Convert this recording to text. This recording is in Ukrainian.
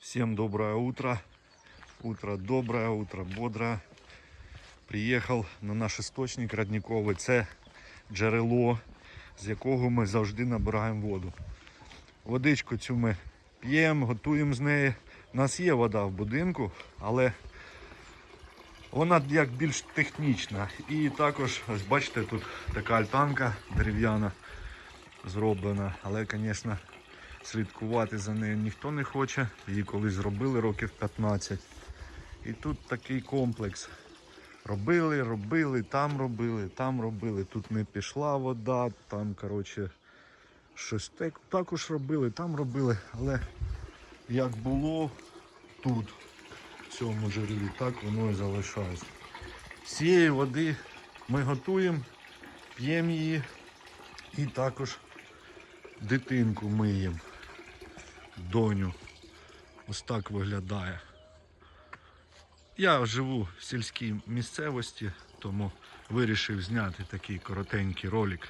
Всем доброе утро. Утро доброе, утро бодрое. Приїхав на наш істочник родниковий. Це джерело, з якого ми завжди набираємо воду. Водичку цю ми п'ємо, готуємо з неї. У нас є вода в будинку, але вона як більш технічна. І також, ось бачите, тут така альтанка дерев'яна зроблена. Але, звісно, слідкувати за нею ніхто не хоче. Її колись зробили років 15. І тут такий комплекс. Робили, робили, там робили, там робили. Тут не пішла вода, там, коротше, щось так- також робили, там робили. Але як було тут, в цьому джерелі, так воно і залишається. З цієї води ми готуємо, п'ємо її і також дитинку миємо. Доню. Ось так виглядає. Я живу в сільській місцевості, тому вирішив зняти такий коротенький ролик